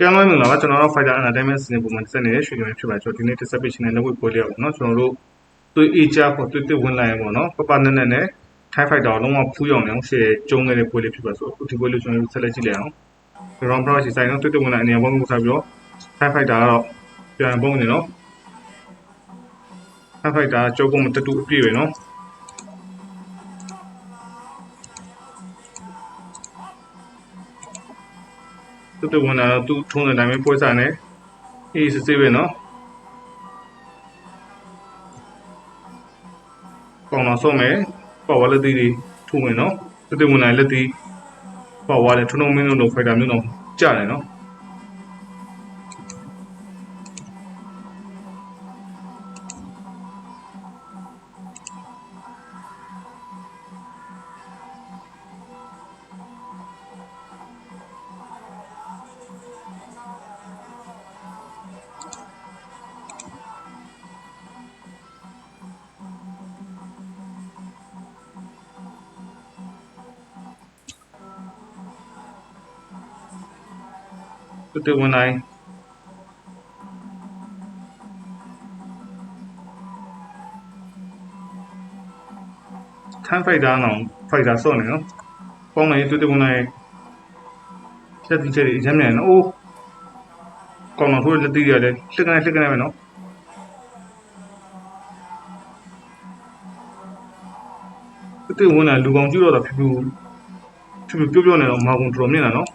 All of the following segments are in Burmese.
ကဲမလို့မင်္ဂလာပါကျွန်တော်တို့ Fighter Entertainment စီစဉ်ပုံမှန်တက်နေတဲ့ရွှေကြမ်းဖြစ်ပါကျွန်တော်ဒီနေ့တက်ဆက်ပေးရှင်တဲ့လက်ဝဲပွဲလေးပေါ့နော်ကျွန်တော်တို့သွေးအေးချပေါ့သွေးသွေးဝင်လာရင်ပေါ့နော်ပပနဲ့နဲ့နဲ့ Thai Fighter လုံးဝဖူးရောင်နေအောင်ရှယ်ကျုံးနေတဲ့ပွဲလေးဖြစ်ပါဆိုဒီပွဲလေးကျွန်တော်တို့ဆက်လက်ကြည့်လိုက်အောင် Round Pro ရှိဆိုင်တော့သွေးသွေးဝင်လာအနေနဲ့ဘုံကိုစားပြီးတော့ Thai Fighter ကတော့ပြန်ပုံနေနော် Thai Fighter ကျုပ်ပုံတတူအပြည့်ပဲနော် တူတူဝင်လာတော့သူ့ထုံးတဲ့အတိုင်းပဲပွဲစားနေအေးစစ်စစ်ပဲနော်ကောင်းတော့ဆုံးမယ်ပေါ့ဝါလက်သီးတွေထုံးမယ်နော်တူတူဝင်လာလက်သီးပေါ့ဝါလက်ထုံးထုံးမင်းတို့လိုဖိုက်တာမျိုးတော့ကြားတယ်နော် တူတူဝင်လာထမ်းဖိုက်တာတော့ဖိုက်တာစော့နေနော်ပေါင်းလိုက်တူတူဝင်လာချက်တီချက်အရင်မြန်နော်အိုးကောင်းတော့ထိုးလက်တီးရတယ်လှစ်ကနေလှစ်ကနေပဲနော်တူတူဝင်လာလူကောင်ကျူတော့ဖြူဖြူဖြူဖြူပြောပြောနေတော့မာကုန်တော်မြင်လာနော်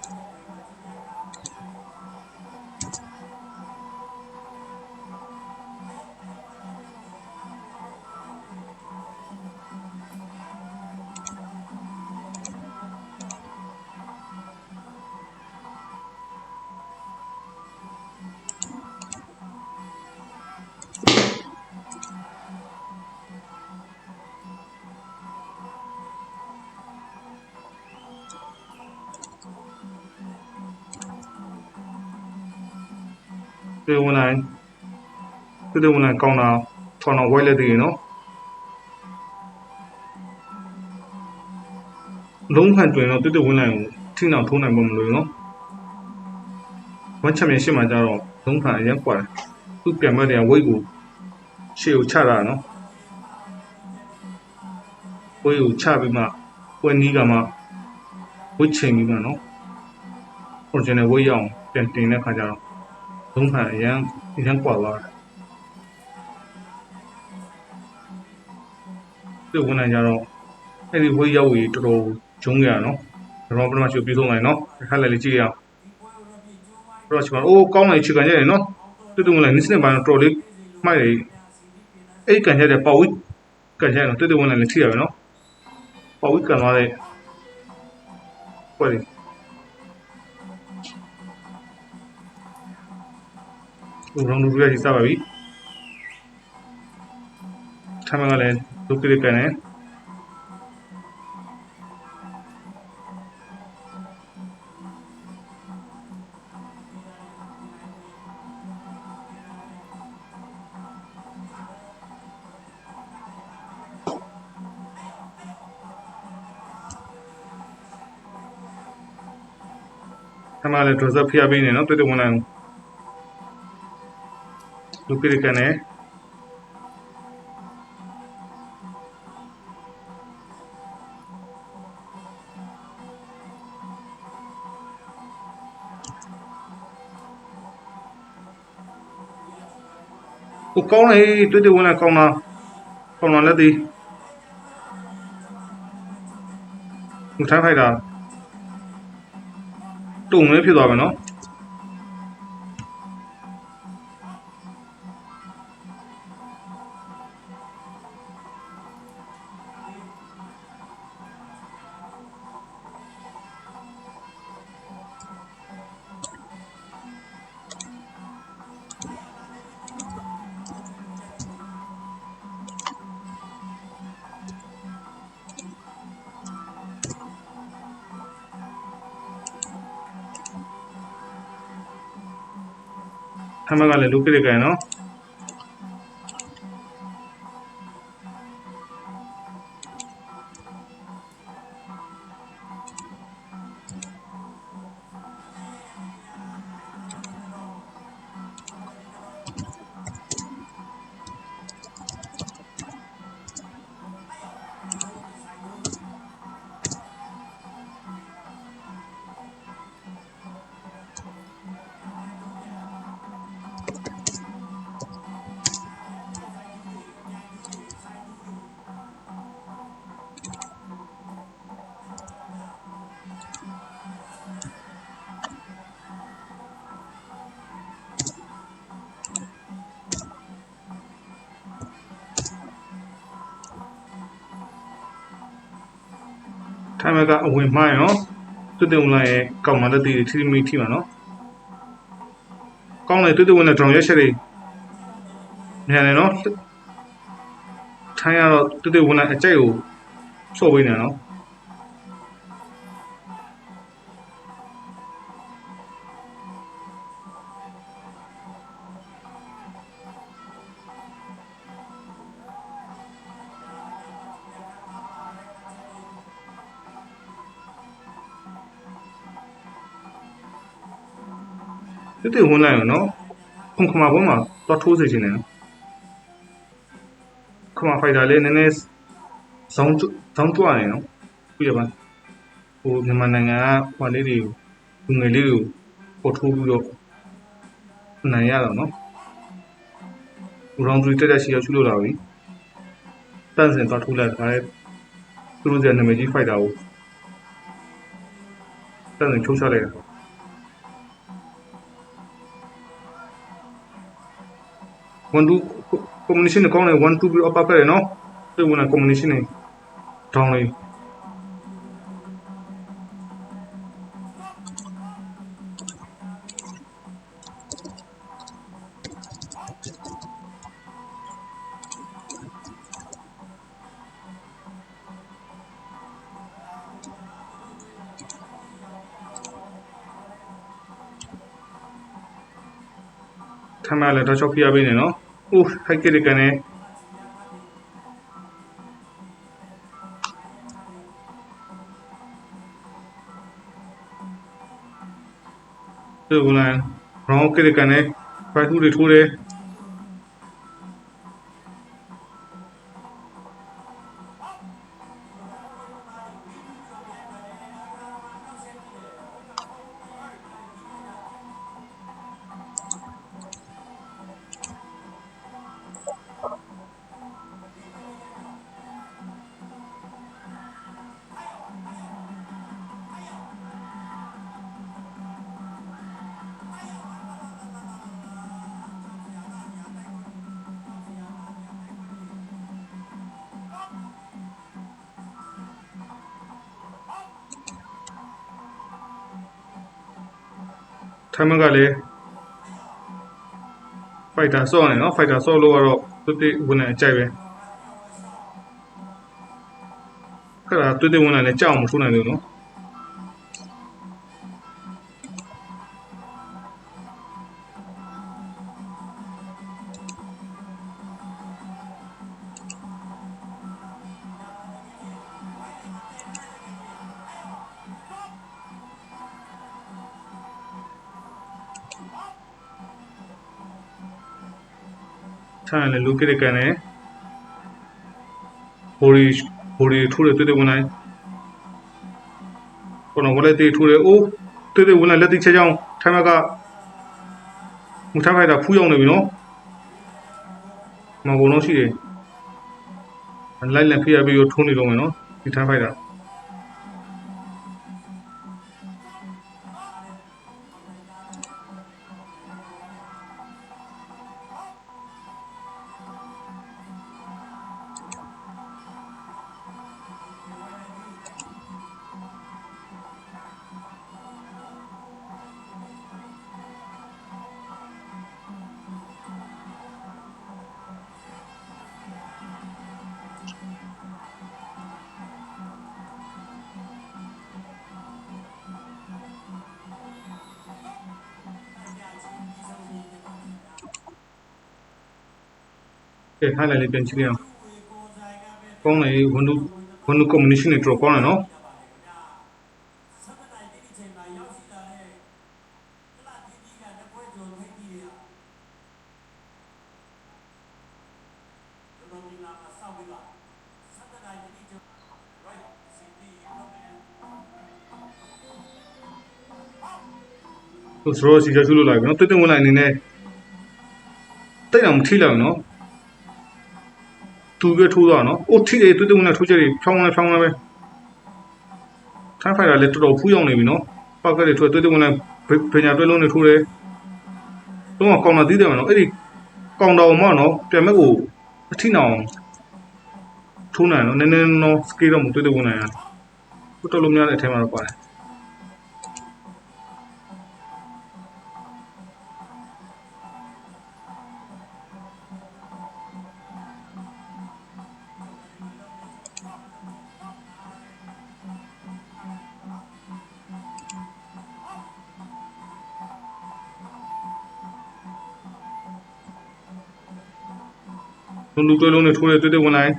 တွေဝင်လိုက်တွေဝင်လိုက်ကောင်းတာထောင်းတော့ဝိုက်လက်သေးရနော်လုံးခံတွင်တော့တွေ့တွေ့ဝင်လိုက်အောင်ထိနောက်ထုံးနိုင်မလို့နော်ဝမ်ချက်မြင်ရှေ့မှာကြတော့လုံးခံအရင်ကွာတယ်သူ့ပြန်မတဲ့ဝိတ်ကိုရှေ့ကိုချတာနော်ဝိတ်ကိုချပြီးမှဝင်းနီးကမှဝိတ်ချိန်ပြီးမှနော် original ဝိတ်ရအောင်ပြန်တင်တဲ့ခါကျတော့ သုံးဖန်အရန်အရန်ကွာသွားတယ်သူ့ဝန်ထမ်းကြတော့အဲ့ဒီဝိရောက်ကြီးတော်တော်ဂျုံးကြရနော်ကျွန်တော်ပထမချိုးပြီးဆုံးလိုက်နော်တစ်ခါလည်းလေးကြည့်ရအောင်တော့ကျွန်တော်အိုးကောင်းလိုက်ချီကန်ကြရတယ်နော်တူတူလည်းနစ်စနေပါတော့တော်လေးမှိုက်တယ်အဲ့ကန်ကြတဲ့ပေါ့ဝိကန်ကြရနော်တူတူလည်းလေးကြည့်ရပဲနော်ပေါ့ဝိကန်သွားတဲ့ပွဲတယ် ရောင်းလူရရှိစပါပြီထမကလည်းဒုက္ခရကန်နေထမလည်းဒရဇပ်ဖျားပေးနေနော်တွေ့တွေ့ဝင်လာအောင် ဒုက္ခရကန်နေကိုကောင်းလေတွေ့တွေ့ဝင်လာကောင်းလားကောင်းလားလက် မဲဖြစ်သွားပြီနော်ထမကလည်းလူပြစ်ကန်နော် ထိုင်မကအဝင်မှားရနော်တွတ်တုံလိုက်ရဲ့ကောက်မှလက်သေးတွေထိထိမိထိမှာနော်ကောင်းတယ်တွတ်တုံနဲ့ဒေါင်ရက်ချက်တွေမြန်တယ်နော်ထိုင်ရတော့တွတ်တုံဝင်လိုက်အကြိုက်ကိုဆော့ပေးနေနော် တိတိဝင်လိုက်ရနော်ခုခမဘုံမှာတော့ထိုးစေချင်တယ်နော်ခမဖိုက်တာလေးနည်းနည်းဇောင်းဇောင်းတွနေနော်ပြရပါဟိုမြန်မာနိုင်ငံကဟိုလေးတွေကိုလူငယ်လေးတွေကိုပေါ်ထိုးပြီးတော့နိုင်ရတော့နော်ရောင်းသူတက်တက်ရှိရရှုလို့လာပြီတန့်စင်တော့ထိုးလိုက်တာလေသူတို့ကနာမည်ကြီးဖိုက်တာကိုတန့်စင်ချိုးချလိုက်တာ one two combination ကောင်းတယ် one two ပြီး up ခဲ့တယ်နော်ဒီဝင် combination နဲ့ down လေးထမ်းမလည်းတော့ချောက်ပြရပေးနေနော် အိုးဟိုက်ကြတဲ့ကနေဒီ ဝင် round ကြတဲ့ကနေဖိုက်ထူတွေထိုးတယ်ထိုင်မကလည်း fighter ဆော့နေနော် fighter ဆော့လို့ကတော့တူတူဝင်နေအကြိုက်ပဲခက်တာတူတူဝင်နေလည်းကြောက်မထိုးနိုင်လို့နော် ထိုင်လည်းလူကိရကန်နဲ့ဘော်ရီဘော်ရီထိုးတယ်တွေ့တယ်ဝင်လိုက်ကိုနော်ဝလက်တေးထိုးတယ်အိုးတွေ့တယ်ဝင်လိုက်လက်တိချက်ချောင်းထိုင်မကမူထားဖိုက်တာဖူးရောက်နေပြီနော်မကုံတော့ရှိတယ်လိုက်လက်ဖိရပြီးထိုးနေတော့မယ်နော်ဒီထားဖိုက်တာ ကဲထားလိုက်လေးပြန်ကြည့်ရအောင်ကောင်းတယ်ဝန်ဒုဝန်ဒု combination နဲ့ draw ကောင်းတယ်နော်သူစရောစီရရှုလို့လိုက်ပြီနော်တိတ်တိတ်ဝင်လိုက်အနေနဲ့တိတ်အောင်မထိလိုက်ဘူးနော် သူပဲထိုးသွားနော်အိုးထိတယ်တိတ်တိတ်ဝင်လိုက်ထိုးချက်တွေဖြောင်းလိုက်ဖြောင်းလိုက်ပဲထိုင်းဖိုင်တာလည်းတော်တော်ဖူးရောက်နေပြီနော်ပောက်ကလေးထိုးတိတ်တိတ်ဝင်လိုက်ပညာတွဲလုံးနဲ့ထိုးတယ်တော့ကောင်တာသီးတယ်မနော်အဲ့ဒီကောင်တော်မနော်ပြန်မဲ့ကိုအထိနောင်ထိုးနိုင်နော်နည်းနည်းနော်စကေးတော့မတိတ်တိတ်ဝင်လိုက်ရကိုတော်လို့များတဲ့အထက်မှာတော့ပါတယ် လူလူတွဲလုံးနဲ့ထိုးတဲ့တွေ့တဲ့ဝင်လိုက်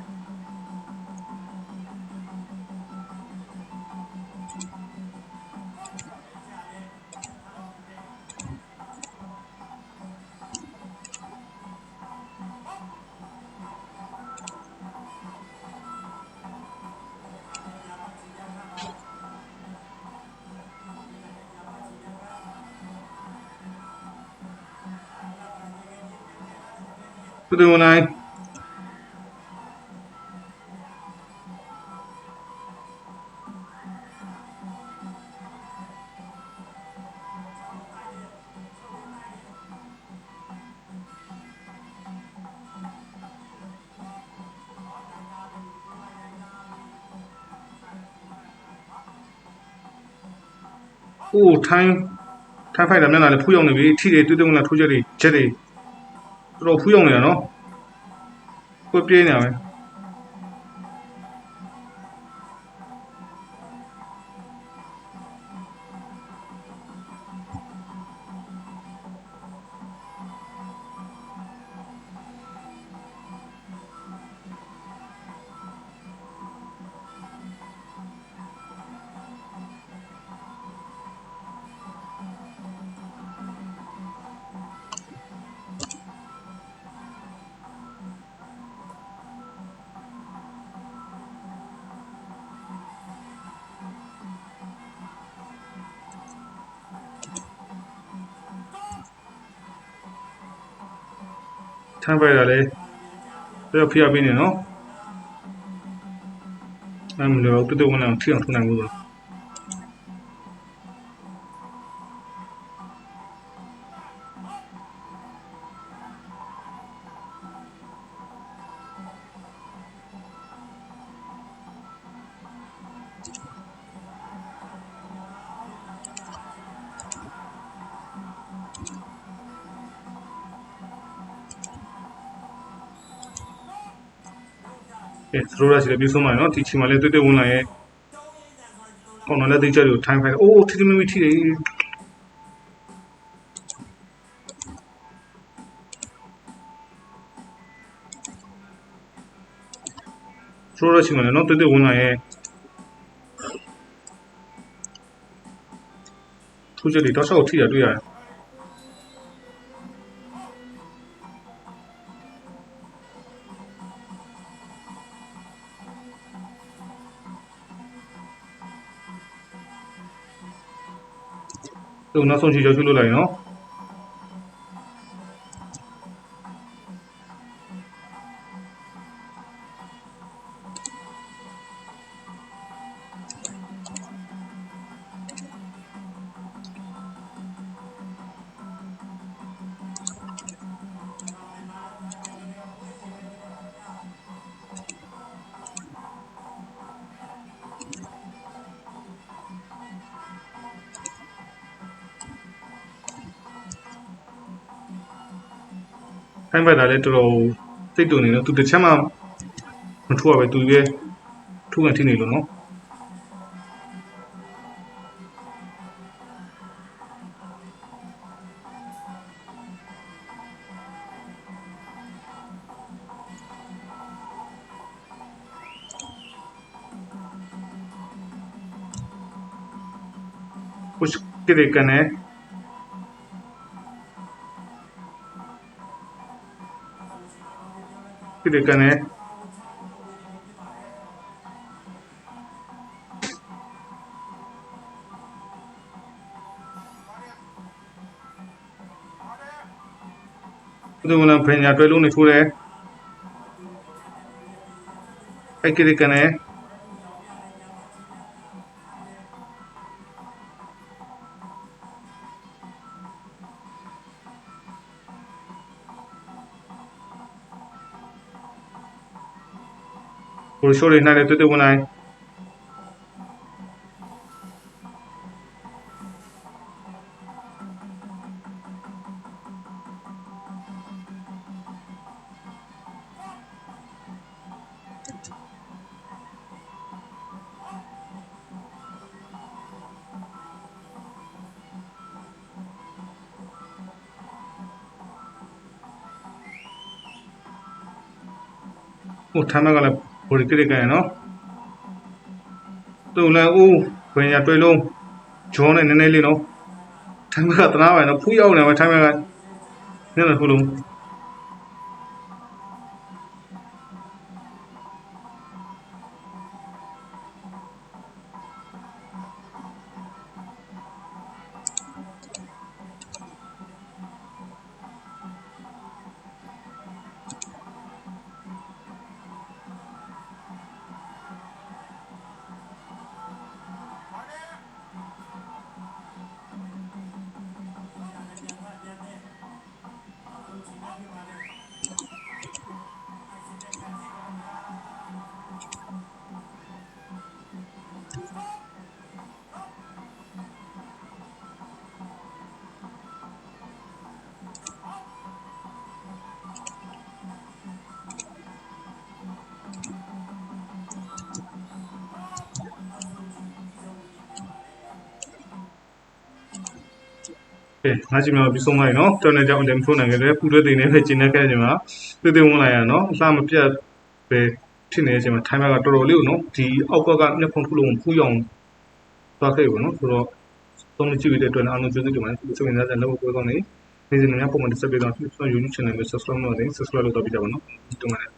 တွေ့ တဲ့ဝင်လိုက်။အိုးထိုင်းထိုင်းဖိုက်တာမျက်နှာလည်းဖူးရောက်နေပြီ။ထိတွေတွေ့တဲ့ဝင်လာထိုးချက်တွေချက်တွေတော်တော်ဖူးရောက်နေတာနော်။ကိုယ်ပြေးနေတာပဲ။။ ထိုင်းဖိုက်တာလည်းတော်တော်ဖိအားပေးနေနော်။အဲ့မလို့တွေ့တဲ့ဝင်လာထိအောင်ထုံနိုင်ဘူးဆိုတော့ အဲသရိုးရရှိလည်းပြီးဆုံးပါနော်ဒီချိန်မှာလည်းတွေ့တဲ့ဝင်လာရဲ့ကောင်းတော့လည်းသိချက်တွေကိုထိုင်းဖိုက်အိုးထိထိမိမိထိတယ်သရိုးရရှိမှလည်းနော်တွေ့တဲ့ဝင်လာရဲ့ထိုးချက်တွေတော့ဆောက်ထိတာတွေ့ရတယ် သူနောက်ဆုံးချီရောက်ရှိလို့လိုက်နော် ထိုင်းဘက်သားလည်းတော်တော်စိတ်တုန်နေတော့သူတစ်ချက်မှမထိုးရပဲသူရဲ့ထိုးကန်ထိနေလို့နော်ပုရှကိရကန်နဲ့ဒီကနေ့ဘယ်လိုလဲဖင်ညာတွဲလုံးနေထိုးတယ်အဲ့ဒီကနေ့ ကိုရှိုးလေးနိုင်တဲ့ 소리 나네 뜯어보 나이 উঠানো গেলে ကလည်းဘော်ဒီကရစ်ကန်ရနော်သူ့လည်းအိုးဝင်ရတွေ့လုံးဂျောနဲ့နည်းနည်းလေးနော်ထိုင်းဘက်ကတနာပါနော်ဖူးရောက်နေမှာထိုင်းဘက်ကနည်းနည်းဖူးလုံး ကဲငါကြည့်မှာပြီးဆုံးလိုက်နော်တော်နေကြောင်လည်းမထိုးနိုင်ကြတယ်ပူတဲ့တိမ်နဲ့ပဲကျင်းနေခဲ့ကြမှာတေးသေးဝင်လာရနော်အစားမပြတ်ပဲဖြစ်နေတဲ့အချိန်မှာထိုင်းဘက်ကတော်တော်လေးကိုနော်ဒီအောက်ကကမျက်ခုံးထုလုံးဖူးရောင်သွားခဲ့ပါနော်ဆိုတော့သုံးကြည့်ရတဲ့အတွက်အားလုံးကျေးဇူးတင်ပါတယ်စိတ်ဝင်စားတဲ့လောက်ပွဲကောင်းနေနေစဉ်များပုံမှန်တစ်ဆက်ပေးတော့ကျွန်တော် YouTube channel မှာ subscribe လုပ်နေ subscribe လုပ်တော့ပြကြပါနော်ဒီတုန်းက